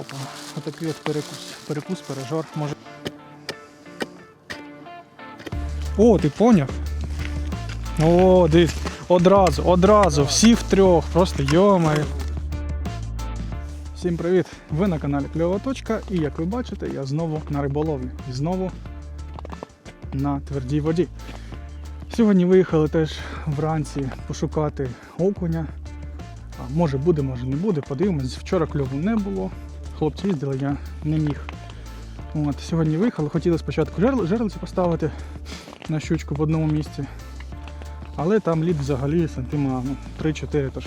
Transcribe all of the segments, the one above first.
Опа. Отакий от перекус. Перекус, пережор. Може. О, ти поняв? О, дивись. Одразу, одразу, всі втрьох. Просто йомаю. Всім привіт! Ви на каналі Кльова Точка і як ви бачите, я знову на риболовлі. І знову на твердій воді. Сьогодні виїхали теж вранці пошукати окуня. Може буде, може не буде, подивимось. Вчора кльову не було. Хлопці їздили, я не міг. От, сьогодні виїхали, хотіли спочатку жерл- жерлицю поставити на щучку в одному місці. Але там лід взагалі сантима ну, 3-4, тож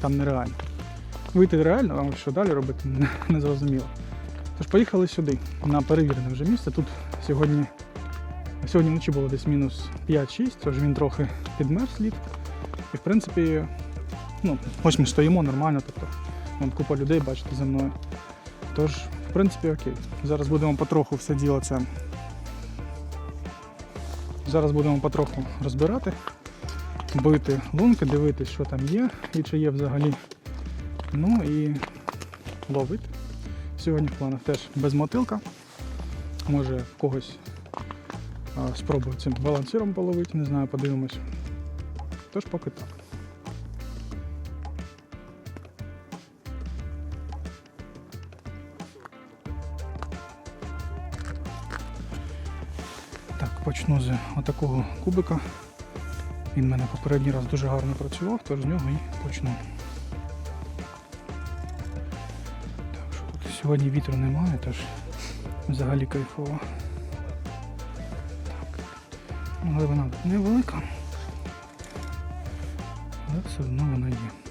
там нереально. Вийти реально, а що далі робити, не, зрозуміло. Тож поїхали сюди, на перевірене вже місце. Тут сьогодні, сьогодні вночі було десь мінус 5-6, тож він трохи підмерз лід. І в принципі, ну, ось ми стоїмо нормально, тобто вон купа людей, бачите, за мною. Тож, в принципі, окей. Зараз будемо потроху все діло це. Зараз будемо потроху розбирати, бити лунки, дивитися, що там є і чи є взагалі. Ну і ловити. Сьогодні в планах теж без мотилка. Може когось спробую цим балансиром половити, не знаю, подивимось. Тож поки так. Почну з отакого кубика. Він в мене попередній раз дуже гарно працював, тож з нього і почну. Так, що тут сьогодні вітру немає, тож взагалі кайфово. Так. Глибина невелика, але все одно вона є.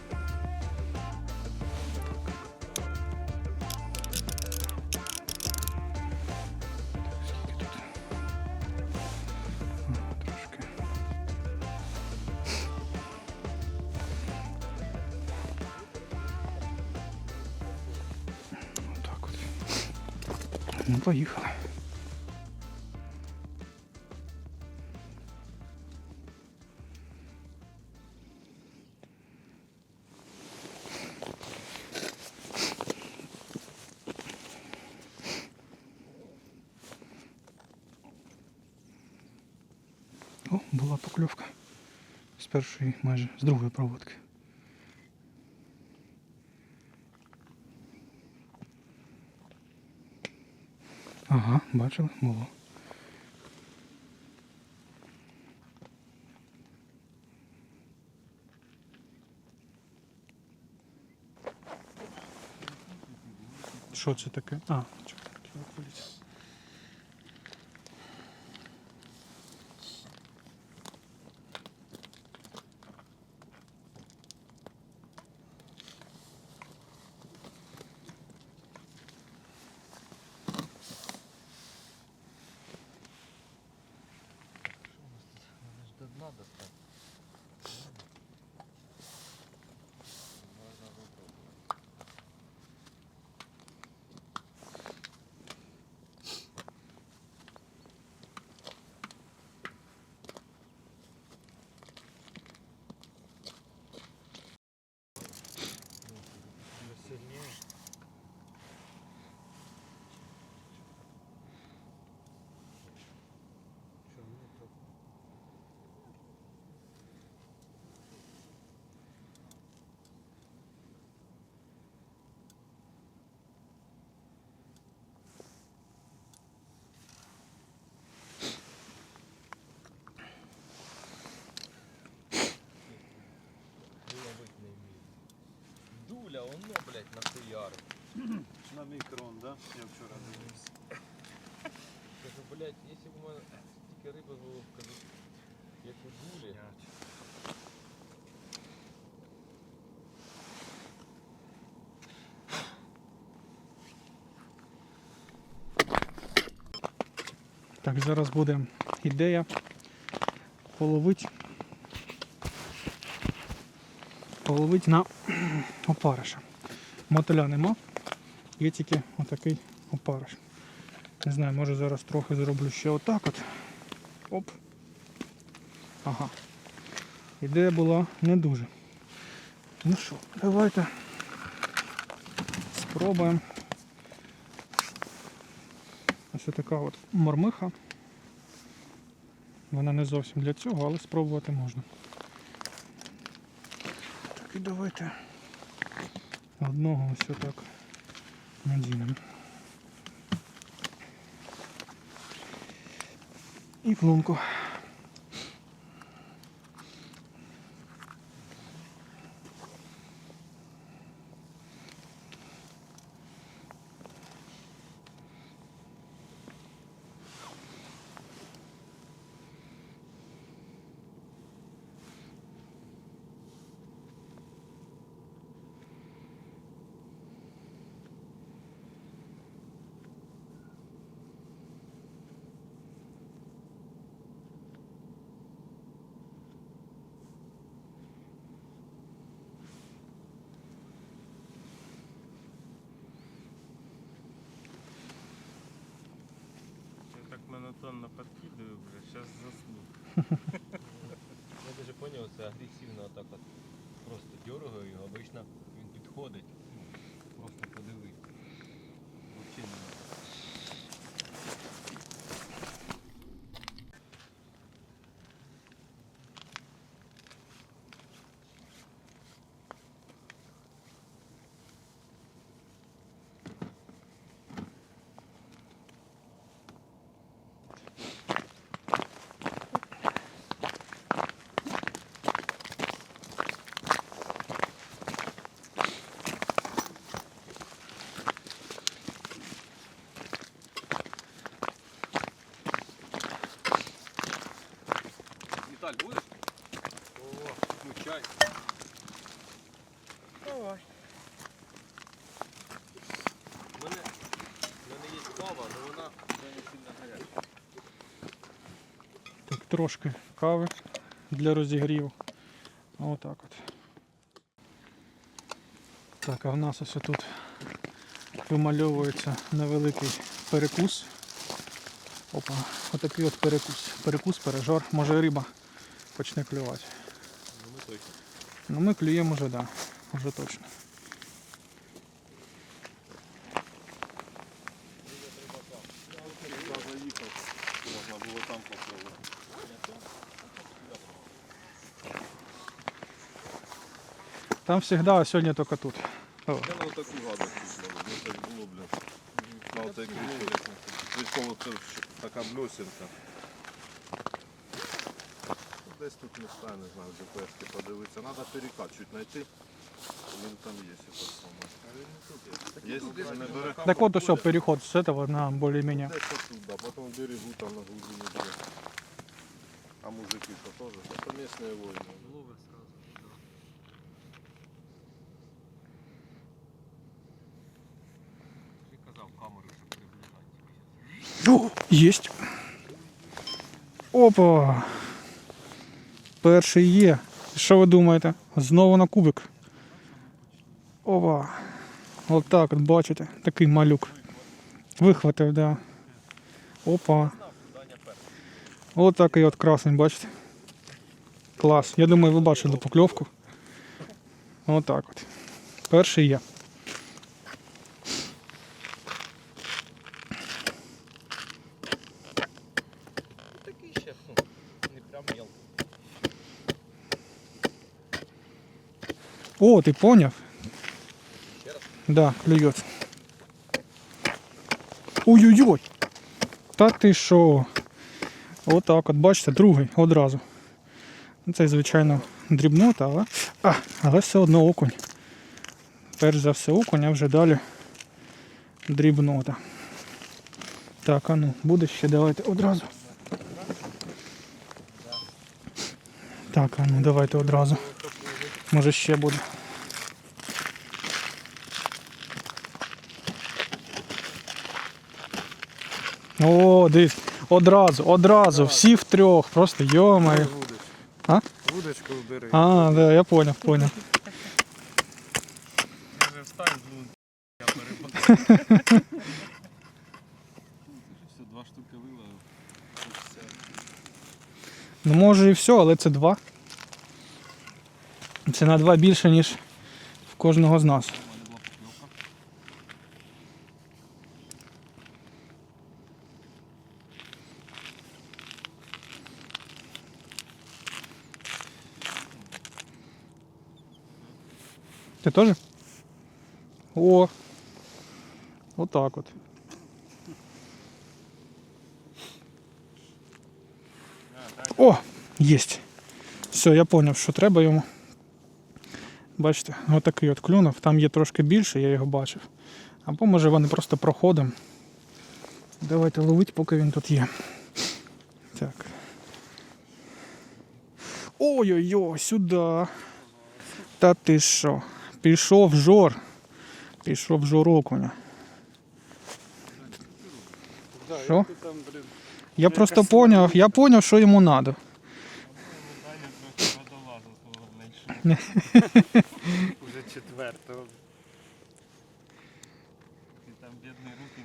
Ну, поїхали. О, була покльовка. З першої майже, з другої проводки. Ага, бачили, було. Що це таке? А, чекай. Надо ж Дуля, воно, блядь, нахуярив. На мікрон, да? Я вчора дивився. Кажу, блядь, якщо б у мене тільки риба було, кажу, як у дулі. Так, зараз буде ідея половити. Половити на опариша. Мотиля нема, є тільки отакий опариш. Не знаю, може зараз трохи зроблю ще отак от. Оп. Ага. Ідея була не дуже. Ну що, давайте спробуємо Ось така от мормиха. Вона не зовсім для цього, але спробувати можна. І давайте одного ось так надінемо. І плунку. Я так подкидываю, бля, сейчас засну. Я даже понял, це агресивно так от просто дергаю його, обично він підходить. ну, Просто подивись. Вообще не Віталь, будеш? О, ну чай. Давай. У мене, у мене є кава, але вона вже не сильно гаряча. Так, трошки кави для розігріву. Отак от. Так, а в нас ось тут вимальовується невеликий перекус. Опа, отакий от перекус. Перекус, пережор. Може риба почне клювати. Ну ми точно. Ну клюємо вже, так. Да, вже точно. Там завжди, а сьогодні тільки тут. О, Я на таку гадость купив, ну це ж було, блін. На оцей крючок. Прикол, це ж така блюсинка. Десь тут міста, не знаю, де пешки подивитися. Треба перекат чуть знайти. Він там є, і так само. Є, не бере. Так от ось переход з этого на більш-менш. Десь отут, да, потім в берегу там на глубині буде. А мужики що теж? Це місні воїни. Єсть. Опа. Перший є. Що ви думаєте? Знову на кубик. Опа. Отак от бачите. Такий малюк. Вихватив, да. Опа. Отакий от красний, бачите? Клас. Я думаю, ви бачили покльовку. Отак от. Перший є. Ну такий ще, ну, не прям мелкий. О, ты понял? Ще. Да, клюет. Ой-ой-ой! Та ти що? Отак от, бачите, другий одразу. Ну, Це, звичайно, дрібнота, але. А, але все одно окунь. Перш за все окунь, а вже далі дрібнота. Так, а ну, буде ще давайте одразу. Так, а ну давайте одразу. Може ще буде. О, дивись, одразу, одразу, всі втрьох, просто йомаю. А? Вудочку бери. А, да, я понял, понял. Каже, встань, ну, я перепадаю. Все, два штуки виловив. Ну може і все, але це два. Це на два більше, ніж в кожного з нас. Ти теж? О! Отак от. О! Єсть. Все, я зрозумів, що треба йому. Бачите, отакий от клюнув. Там є трошки більше, я його бачив. Або може вони просто проходимо. Давайте ловити, поки він тут є. Так. Ой-ой-ой, сюди. Та ти що? Пішов жор. Пішов жор окуня. Що? Я просто поняв, я поняв, що йому треба. Уже четвертого. І там бідний руки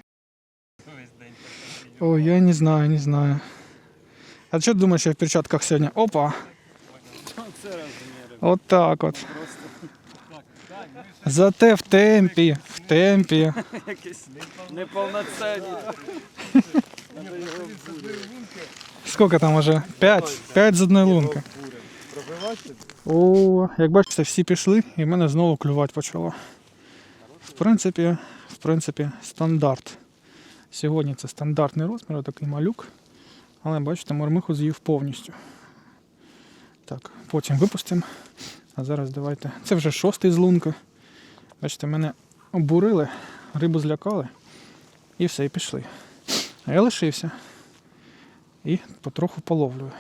весь день Ой, я не знаю, не знаю. А що ти думаєш, я в перчатках сьогодні? Опа! От так от. Зате в темпі, в темпі. Якісь неповноцінні. Скільки там уже? П'ять. П'ять з одної лунки. О, як бачите, всі пішли і в мене знову клювати почало. В принципі, в принципі, стандарт. Сьогодні це стандартний розмір, такий малюк. Але бачите, мормиху з'їв повністю. Так, потім випустимо. А зараз давайте. Це вже шостий з лунки. Бачите, мене обурили, рибу злякали. І все, і пішли. А я лишився. І потроху половлюю.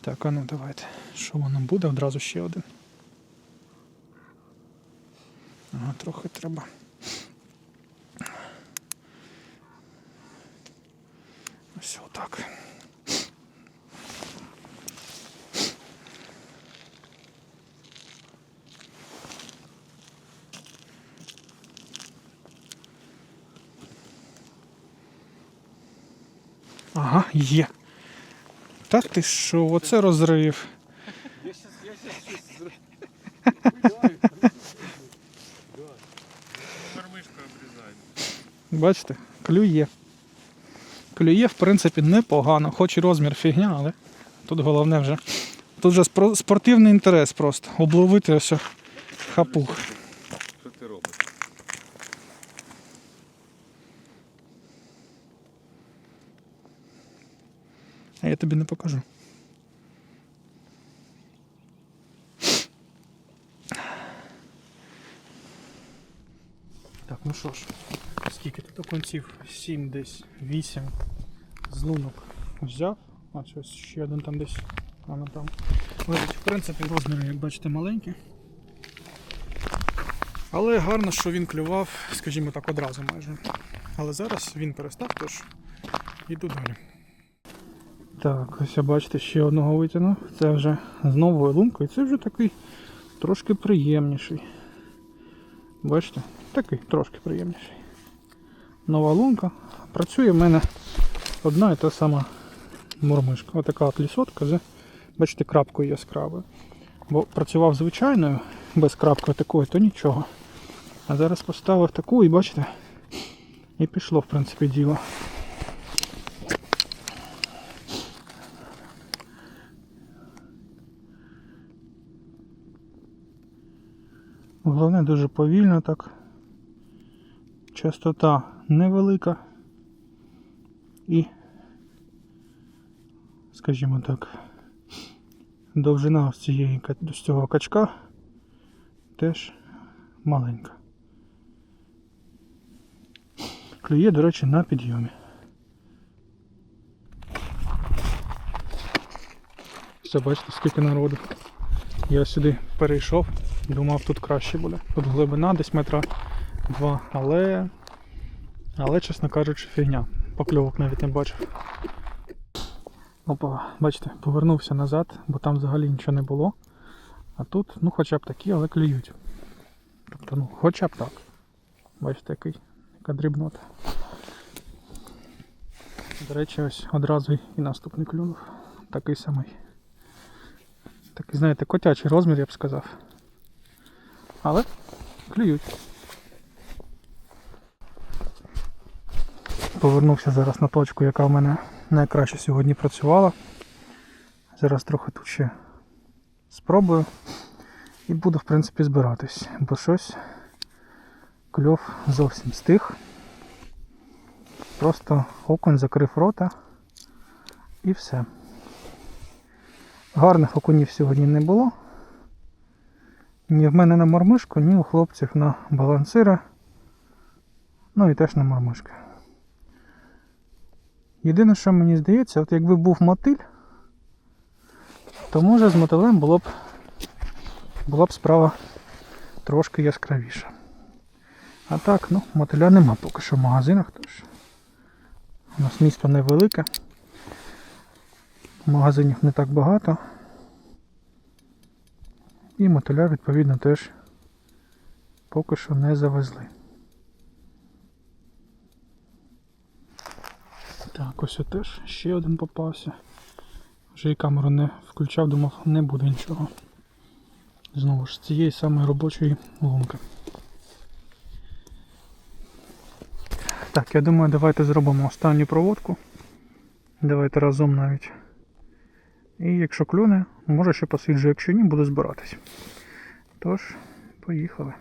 Так, а ну давайте. Що воно буде? Одразу ще один. Ага, трохи треба. Ось отак. Ага, є. Та ти що, оце розрив. Мормишка обрізає. Бачите, клює. Клює, в принципі, непогано. Хоч і розмір фігня, але тут головне вже. Тут вже спортивний інтерес просто. Обловити ось хапух. Що ти робиш? А я тобі не покажу. Так, ну що ж, скільки тут конців? 7 десь, 8 з лунок взяв. А ось ще один там десь. Воно там. Лежить, в принципі, розміри, як бачите, маленькі. Але гарно, що він клював, скажімо так, одразу майже. Але зараз він перестав, тож іду далі. Так, ось бачите, ще одного витягнув. Це вже з новою лункою. Це вже такий трошки приємніший. Бачите? Такий трошки приємніший. Нова лунка. Працює в мене одна і та сама мурмишка. Отака от лісотка з, бачите, крапкою яскравою. Бо працював звичайною, без крапки такої, то нічого. А зараз поставив таку і бачите, і пішло, в принципі, діло. Головне дуже повільно так. Частота невелика. І, скажімо так, довжина з, цієї, з цього качка теж маленька. Клює, до речі, на підйомі. Все, бачите, скільки народу. Я сюди перейшов, думав, тут краще буде. Тут глибина десь метра два, але, але чесно кажучи, фігня. Покльовок навіть не бачив. Опа, бачите, повернувся назад, бо там взагалі нічого не було. А тут, ну хоча б такі, але клюють. Тобто, ну, хоча б так. Бачите, який, яка дрібнота. До речі, ось одразу і наступний клюнув. Такий самий. Такий, знаєте, котячий розмір, я б сказав. Але клюють. Повернувся зараз на точку, яка в мене найкраще сьогодні працювала. Зараз трохи тут ще спробую. І буду, в принципі, збиратись, бо щось кльов зовсім стих. Просто окунь закрив рота і все. Гарних окунів сьогодні не було. Ні в мене на мормишку, ні у хлопців на балансира. Ну і теж на мормишки. Єдине, що мені здається, от якби був мотиль, то може з мотилем було б була б справа трошки яскравіша. А так, ну, мотиля нема поки що в магазинах, тож у нас місто невелике. Магазинів не так багато. І мотиля, відповідно, теж поки що не завезли. Так, ось теж ще один попався. Вже і камеру не включав, думав, не буде нічого. Знову ж з цієї самої робочої лунки. Так, я думаю, давайте зробимо останню проводку. Давайте разом навіть. І якщо клюне, може ще посиджу, якщо ні, буду збиратись. Тож, поїхали.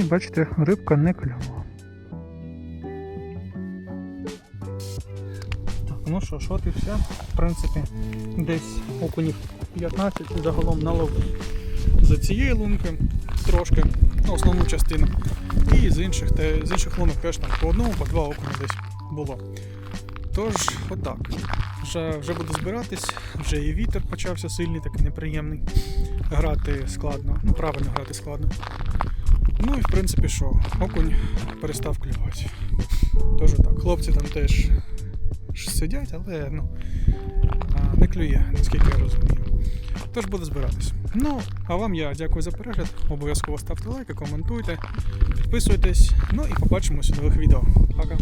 І бачите, рибка не клюнула. Ну що ж, і все. В принципі, десь окунів 15 загалом наловив. За цієї лунки трошки, ну, основну частину. І з інших, те, з інших лунок теж там по одному, по два окуня десь було. Тож, отак. Вже, вже буду збиратись, вже і вітер почався сильний, такий неприємний. Грати складно, ну правильно грати складно. Ну і в принципі що, окунь перестав клювати. Тож так, хлопці там теж сидять, але ну, не клює, наскільки я розумію. Тож буду збиратись. Ну, а вам я дякую за перегляд. Обов'язково ставте лайки, коментуйте, підписуйтесь. Ну і побачимось у нових відео. Пока.